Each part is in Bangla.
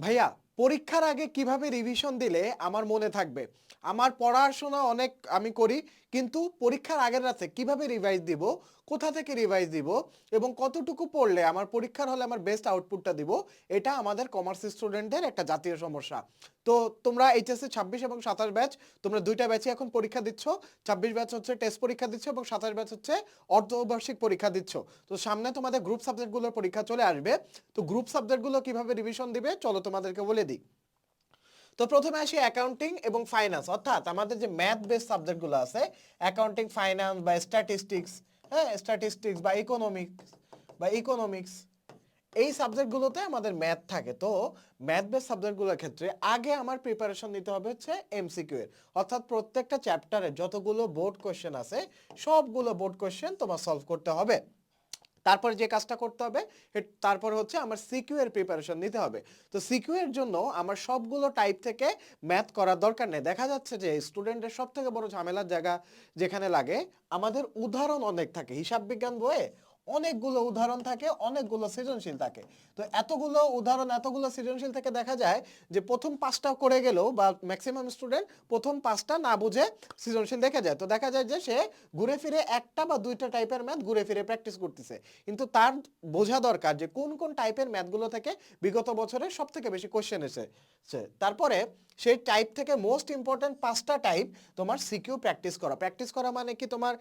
भैया পরীক্ষার আগে কীভাবে রিভিশন দিলে আমার মনে থাকবে? আমার পড়াশোনা অনেক আমি করি, কিন্তু পরীক্ষার আগের রাতে কীভাবে রিভাইজ দিব? কোথা থেকে রিভাইজ দিব? এবং কতটুকু পড়লে আমার পরীক্ষার হলে আমার বেস্ট আউটপুটটা দিব? এটা আমাদের কমার্স স্টুডেন্টদের একটা জাতীয় সমস্যা। তো তোমরা এইচএসসি ছাব্বিশ এবং সাতাশ ব্যাচ তোমরা দুইটা ব্যাচে এখন পরীক্ষা দিচ্ছ। ছাব্বিশ ব্যাচ হচ্ছে টেস্ট পরীক্ষা দিচ্ছ এবং সাতাশ ব্যাচ হচ্ছে অর্ধবার্ষিক পরীক্ষা দিচ্ছ। তো সামনে তোমাদের গ্রুপ সাবজেক্টগুলোর পরীক্ষা চলে আসবে। তো গ্রুপ সাবজেক্টগুলো কীভাবে রিভিশন দিবে? চলো তোমাদেরকে বলে দিই। তো প্রথমে আসি অ্যাকাউন্টিং এবং ফাইন্যান্স অর্থাৎ আমাদের যে ম্যাথ বেস সাবজেক্টগুলো আছে অ্যাকাউন্টিং ফাইন্যান্স বা স্ট্যাটিস্টিক্স হ্যাঁ স্ট্যাটিস্টিক্স বা ইকোনমিক্স বা ইকোনমিক্স এই সাবজেক্টগুলোতে আমাদের ম্যাথ থাকে। তো ম্যাথ বেস সাবজেক্টগুলোর ক্ষেত্রে আগে আমার প্রিপারেশন নিতে হবে হচ্ছে এমসিকিউ এর। অর্থাৎ প্রত্যেকটা চ্যাপ্টারে যতগুলো বোর্ড কোশ্চেন আছে, সবগুলো বোর্ড কোশ্চেন তোমার সলভ করতে হবে। তারপরে যে কাজটা করতে হবে তারপর হচ্ছে আমার সিকিউ এর প্রিপারেশন নিতে হবে। তো সিকিউ এর জন্য আমার সবগুলো টাইপ থেকে ম্যাথ করার দরকার নেই। দেখা যাচ্ছে যে স্টুডেন্টের সব থেকে বড় ঝামেলার জায়গা যেখানে লাগে, আমাদের উদাহরণ অনেক থাকে। হিসাব বিজ্ঞান বইয়ে অনেকগুলো উদাহরণ থাকে, অনেকগুলো সৃজনশীল থাকে। তো এতগুলো উদাহরণ, এতগুলো সৃজনশীল থেকে দেখা যায় যে প্রথম পাঁচটা করে গেলেও বা ম্যাক্সিমাম স্টুডেন্ট প্রথম পাঁচটা না বুঝে সৃজনশীল দেখে যায়। তো দেখা যায় যে সে ঘুরে ফিরে একটা বা দুইটা টাইপের ম্যাথ ঘুরে ফিরে প্র্যাকটিস করতেছে। কিন্তু তার বোঝা দরকার যে কোন কোন টাইপের ম্যাথগুলো থেকে বিগত বছরে সব থেকে বেশি কোশ্চেন এসেছে। তারপরে সেই টাইপ থেকে মোস্ট ইম্পর্ট্যান্ট পাঁচটা টাইপ তোমার সিকিউ প্র্যাকটিস করা। প্র্যাকটিস করা মানে কি তোমার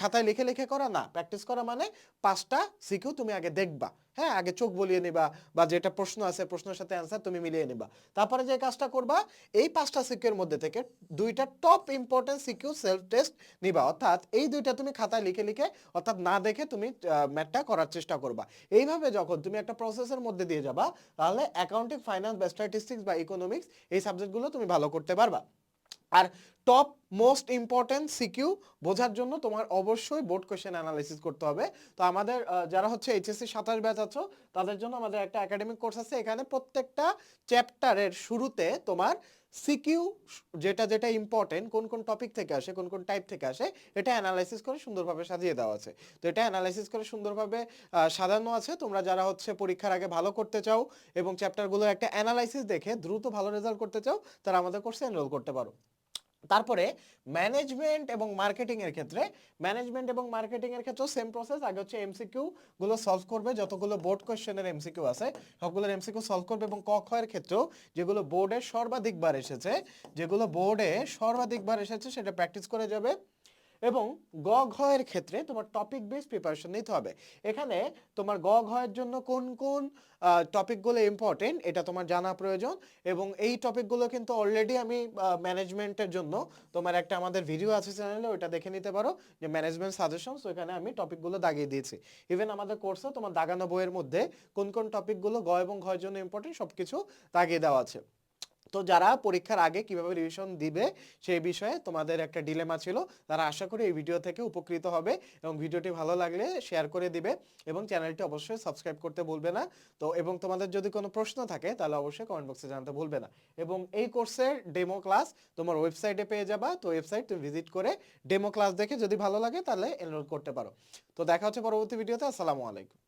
খাতায় লিখে লিখে করা? না। প্র্যাকটিস করা মানে পাঁচটা সিকিউ তুমি আগে দেখবা। হ্যাঁ আগে চোখ বলিয়ে নিবা বা যেটা প্রশ্ন আছে, প্রশ্নের সাথে অ্যান্সার তুমি মিলিয়ে নিবা। তারপরে যে কাজটা করবা, এই পাঁচটা সিকিউর মধ্যে থেকে দুইটা top important CQ self test নিবা। অর্থাৎ এই দুইটা তুমি খাতায় লিখে লিখে, অর্থাৎ না দেখে তুমি ম্যাথটা করার চেষ্টা করবা। এইভাবে যখন তুমি একটা প্রসেসের মধ্যে দিয়ে যাবা, তাহলে অ্যাকাউন্টিং ফাইন্যান্স বা স্ট্যাটিস্টিক্স বা ইকোনমিক্স এই সাবজেক্টগুলো তুমি ভালো করতে পারবা। আর টপ মোস্ট ইম্পর্টেন্ট সিকিউ বোঝার জন্য তোমার অবশ্যই বোর্ড কোশ্চেন অ্যানালাইসিস করতে হবে। তো আমাদের যারা হচ্ছে এইচএসসি সাতাশ ব্যাচ আছো, তাদের জন্য আমাদের একটা একাডেমিক কোর্স আছে। এখানে প্রত্যেকটা চ্যাপ্টারের শুরুতে তোমার সিকিউ যেটা যেটা ইম্পর্টেন্ট কোন কোন টপিক থেকে আসে, কোন কোন টাইপ থেকে আসে, এটা অ্যানালাইসিস করে সুন্দরভাবে সাজিয়ে দেওয়া আছে। তো এটা অ্যানালাইসিস করে সুন্দরভাবে সাজানো আছে। তোমরা যারা হচ্ছে পরীক্ষার আগে ভালো করতে চাও এবং চ্যাপ্টারগুলো একটা অ্যানালাইসিস দেখে দ্রুত ভালো রেজাল্ট করতে চাও, তারা আমাদের কোর্সে এনরোল করতে পারো। তারপরে ম্যানেজমেন্ট এবং মার্কেটিং এর ক্ষেত্রে ম্যানেজমেন্ট এবং মার্কেটিং এর ক্ষেত্রে সেম প্রসেস আগে হচ্ছে এমসিকিউ গুলো সলভ করবে, যতগুলো বোর্ড কোশ্চেনের এমসিকিউ আছে, সবগুলোর এমসিকিউ সলভ করবে এবং ক এর ক্ষেত্রেও যেগুলো বোর্ডে সর্বাধিকবার এসেছে, যেগুলো বোর্ডে সর্বাধিকবার এসেছে, সেটা প্র্যাকটিস করে যাবে। এবং গ ঘ এর ক্ষেত্রে তোমার টপিক বেস প্রিপারেশন নিতে হবে। এখানে তোমার গ ঘ এর জন্য কোন কোন টপিকগুলো ইম্পর্টেন্ট এটা তোমার জানা প্রয়োজন এবং এই টপিকগুলো কিন্তু অলরেডি আমি ম্যানেজমেন্টের জন্য তোমার একটা আমাদের ভিডিও আছে চ্যানেলে ওটা দেখে নিতে পারো, যে ম্যানেজমেন্ট সাজেশনস ওখানে আমি টপিকগুলো দাগিয়ে দিয়েছি। ইভেন আমাদের কোর্সে তোমার দাগানো বইয়ের মধ্যে কোন কোন টপিকগুলো গ এবং ঘ এর জন্য ইম্পর্টেন্ট সব কিছু দাগিয়ে দেওয়া আছে। তো যারা পরীক্ষার আগে কীভাবে রিভিশন দিবে সেই বিষয়ে তোমাদের একটা ডিলেমা ছিল। তারা আশা করি এই ভিডিও থেকে উপকৃত হবে এবং ভিডিওটি ভালো লাগলে শেয়ার করে দিবে এবং চ্যানেলটি অবশ্যই সাবস্ক্রাইব করতে ভুলবে না। তো এবং তোমাদের যদি কোনো প্রশ্ন থাকে তাহলে অবশ্যই কমেন্ট বক্সে জানাতে ভুলবে না। এবং এই কোর্সের ডেমো ক্লাস তোমার ওয়েবসাইটে পেয়ে যাবা। তো ওয়েবসাইট তুমি ভিজিট করে ডেমো ক্লাস দেখে যদি ভালো লাগে তাহলে এনরোল করতে পারো। তো দেখা হচ্ছে পরবর্তী ভিডিওতে আসসালামু আলাইকুম।